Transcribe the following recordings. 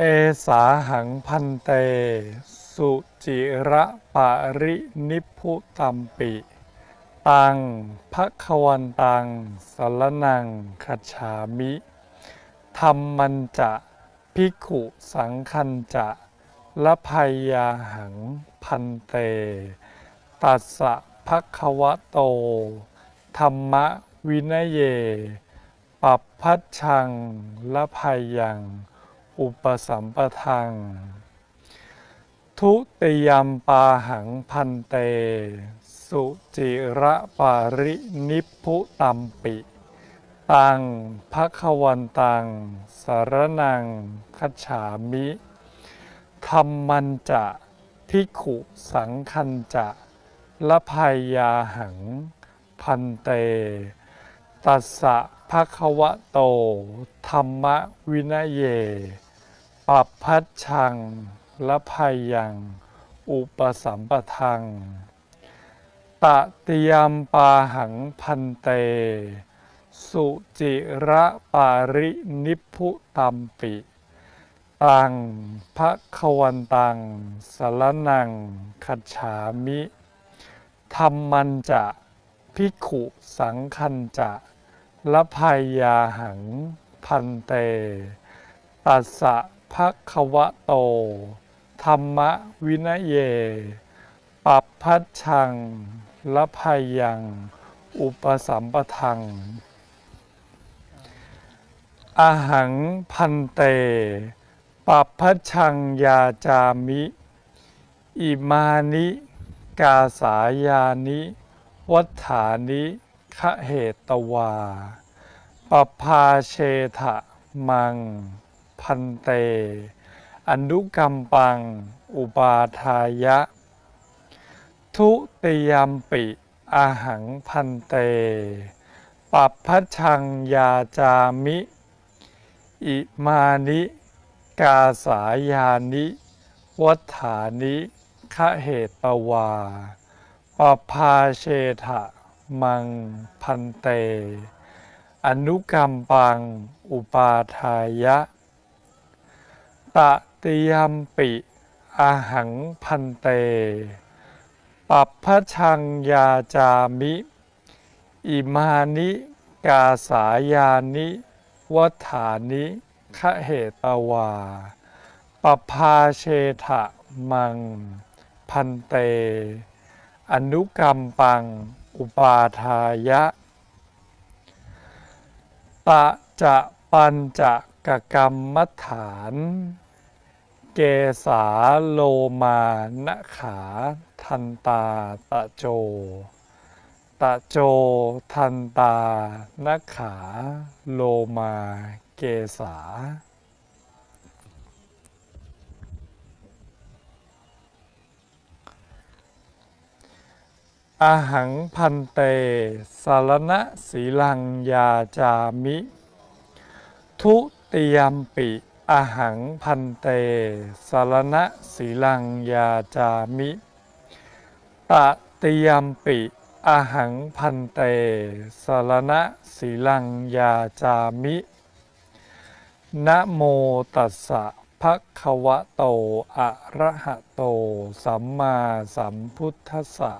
เอสาหังพันเต สุจิระปารินิพุตัมปิ ตังภควันตังสรนังคัจามิธรรมันจะภิกขุสังคันจะละภัยยาหังพันเต ตัสสะภควะโต ธรรมวินยเย ปัปพัชชังละภัยยัง อุปสัมปทัง ทุติยมปาหังพันเต สุจิระปารินิพุตัมปิ ตังภควันตัง สารนังคัจฉามิธรรมันจะทิขุสังคันจะละภัยยาหัง พันเต ตัสสะภะคะวะโต ธรรมวินเย ปัปพัชชังละภัยยัง อุปสัมปทังตติยามปาหังพันเต สุจิระปารินิพุตัมปิ ตังภะควันตังสารนังคัจฉามิธรรมันจะภิขุสังคันจะละภัยยาหังพันเต ตัสสะ ภควะโต ธรรมวินเย ปัปพัชชังละภัยยัง อุปสัมปทัง อาหังพันเต ปัปพัชชังยาจามิ อิมานิ กาสายานิ วัฏฐานิคเหตวาปภาเชทะมัง พันเต อนุกรรมปัง อุปาทายะ ทุติยมปิอาหังพันเต ปัปพัชชังยาจามิ อิมานิ กาสายานิ วัฏฐานิคะเหตปวาปภาเชทะมังพันเต อนุกรรมปัง อุปาทายะ ตติยมปิอาหังพันเต ปัปพชังยาจามิ อิมานิกาสายานิวัฏานิคะเหตวาปภาเชทะมัง พันเต อนุกรรมปัง อุปาทายะ ตะจะปัญจะกกรรมฐาน เกสาโลมานขาทันตาตะโจ ตะโจทันตานขาโลมาเกสาอาหังพันเต สารณะสีลังยาจามิ ทุติยมปิ อหังพันเตสารณะสีลังยาจามิตติยมปิอหังพันเตสารณะสีลังยาจามินะโมตัสสะภะคะวะโต อะระหะโต สัมมาสัมพุทธัสสะ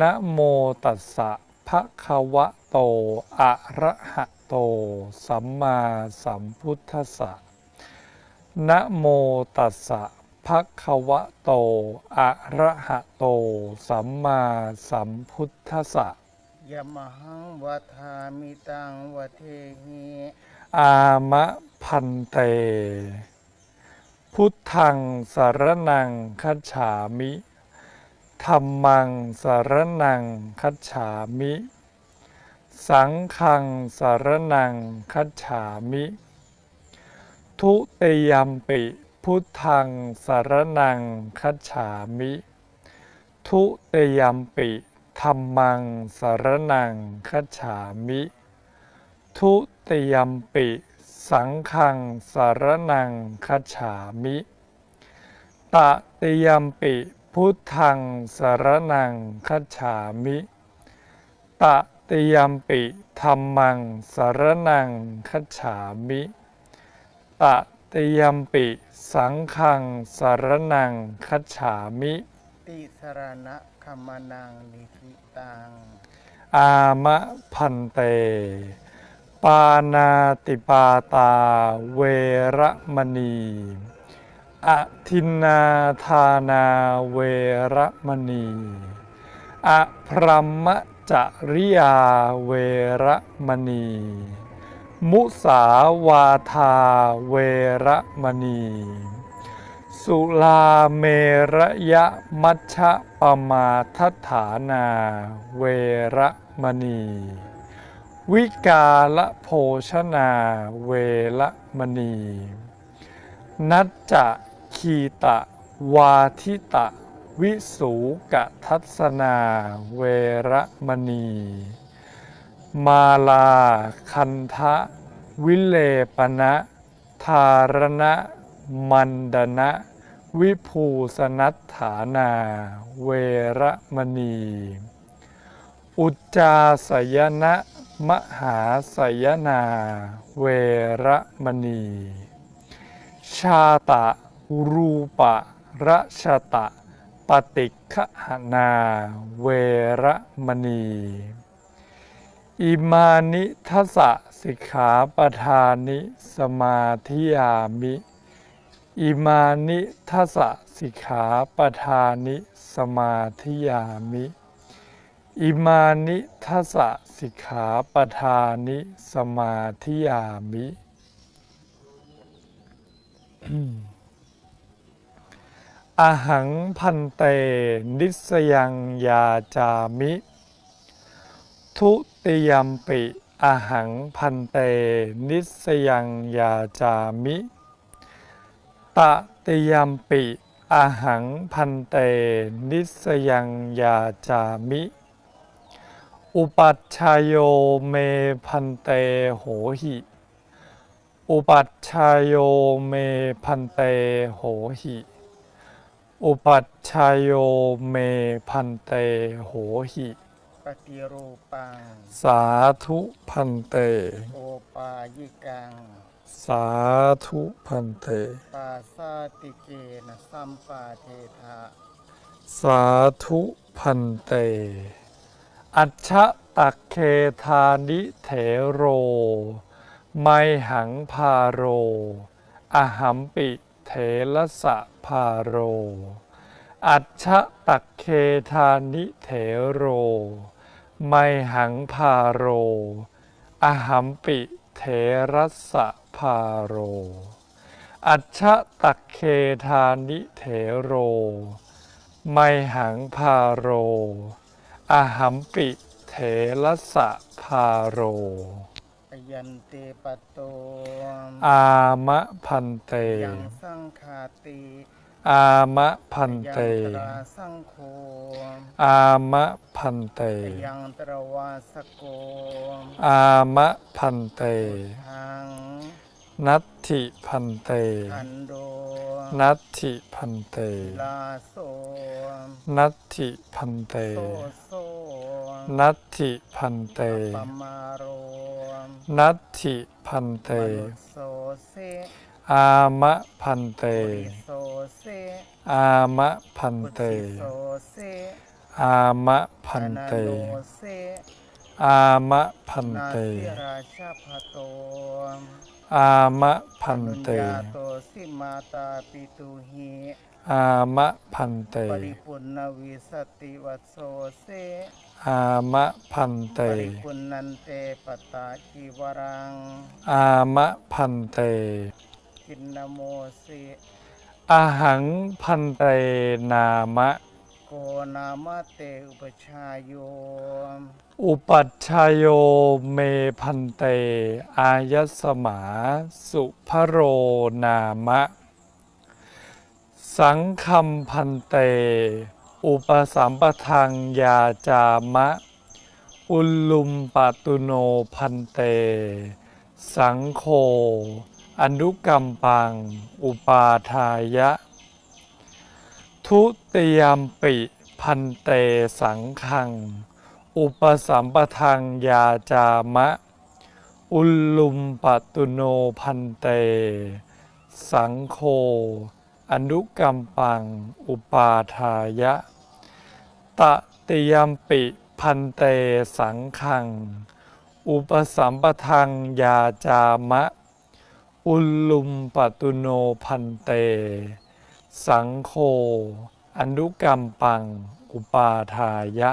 นะโมตัสสะภะคะวะโต อะระหะโต สัมมาสัมพุทธัสสะ นะโมตัสสะภะคะวะโต อะระหะโต สัมมาสัมพุทธัสสะยมหังวัฏามิตังวะเทหิอามะพันเต พุทธังสารนังคัจฉามิธรรมังสารนังคัจฉามิ สังฆังสารนังคัจฉามิ ทุติยมปิ พุทธังสารนังคัจฉามิ ทุติยมปิธรรมังสารนังคัจฉามิ ทุติยมปิ สังฆังสารนังคัจฉามิ ตติยมปิพุทธังสารนังคัจฉามิ ตติยมปิธรรมังสารนังคัจฉามิ ตติยมปิ สังฆังสารนังคัจฉามิ ติสรณะขมนังนิสิตัง อามะพันเต ปานาติปาตาเวระมณี อทินนาทานาเวระมณี อพรหมจริยาเวระมณี มุสาวาทาเวรมณี สุลาเมระยะมัชฌะปมาทัฐานาเวรมณี วิกาละโภชนาเวรมณี นัจจะคีตะวาทิตะ วิสูกะทัศนาเวรมณี มาลาคันทะ วิเลปนะธารณะ มันดนะ วิภูสนัฏฐานา เวระมณี อุจจาสยนะ มหาสยนา เวระมณี ชาตะ รูปะระชะตะ ปฏิฆหนา เวระมณี อิมานิทัสสิกขาปทานิสมาธิยามิ อิมานิทัสสิกขาปทานิสมาธิยามิ อิมานิทัสสิกขาปทานิสมาธิยามิ อหังพันเต นิสยังยาจามิ ทุติยมปิอหังพันเต นิสยังยาจามิ ตติยมปิอหังพันเต นิสยังยาจามิ อุปัชชายโยเมพันเตโหหิ อุปัชชายโยเมพันเตโหหิ อุปัชชายโยเมพันเตโหหิ ปฏิรูปัง สาธุพันเต โอปายิกัง สาธุพันเต ปาสาติเกนะสัมปาเทธะสาธุพันเต อัจฉะตักเคธานิเถโร ไมหังพาโร อหัมปิเถระสะพาโร อัจฉะตักเคธานิเถโร ไมหังพาโร อหัมปิเถระสะพาโรอัจฉะตักเคธานิเถโรไมหังพาโรอาหัมปิเถระสะพาโรอยันเตปะโต อามะพันเตยังสังคาติ อามะพันเตยังตราสังโฆอามะพันเต ยังตรวาสโกอามะพันเตทางนัตถิพันเตขันโดนัตถิพันเต ลาโสนัตถิพันเตโซโซนัตถิพันเตปมาโรนัตถิพันเต มนุสโสเส อามะพันเตปุริโสเสอามะพันปุเตติโสเสอามะพันเตอนันโดเสอามะพันนาเตสิราชาพโตอามะพันนุญเตญาโตสิมาตาปิตุหิอามะพันเต ปริปุณณวิสติวัสโสเสอามะพันเต ปริปุณนันเตปตาจิวรัง อามะพันเต กินนโมสิอาหังพันเตนามะ โกนามเตอุปชายโยอุปัชชายโยเมพันเต อายสมา สุภโรนามะ สังคัมพันเต อุปสัมปทังยาจามะ อุลลุมปาตุโนพันเต สังโฆ อนุกรรมปัง อุปาทายะ ทุติยมปิพันเตสังคัง อุปสัมปทังยาจามะ อุลลุมปตุโนพันเต สังโฆอนุกรรมปัง อุปาทายะ ตติยมปิพันเตสังขัง อุปสัมปทังยาจามะ อุลลุมปตุโนพันเต สังโฆอนุกรรมปัง อุปาทายะ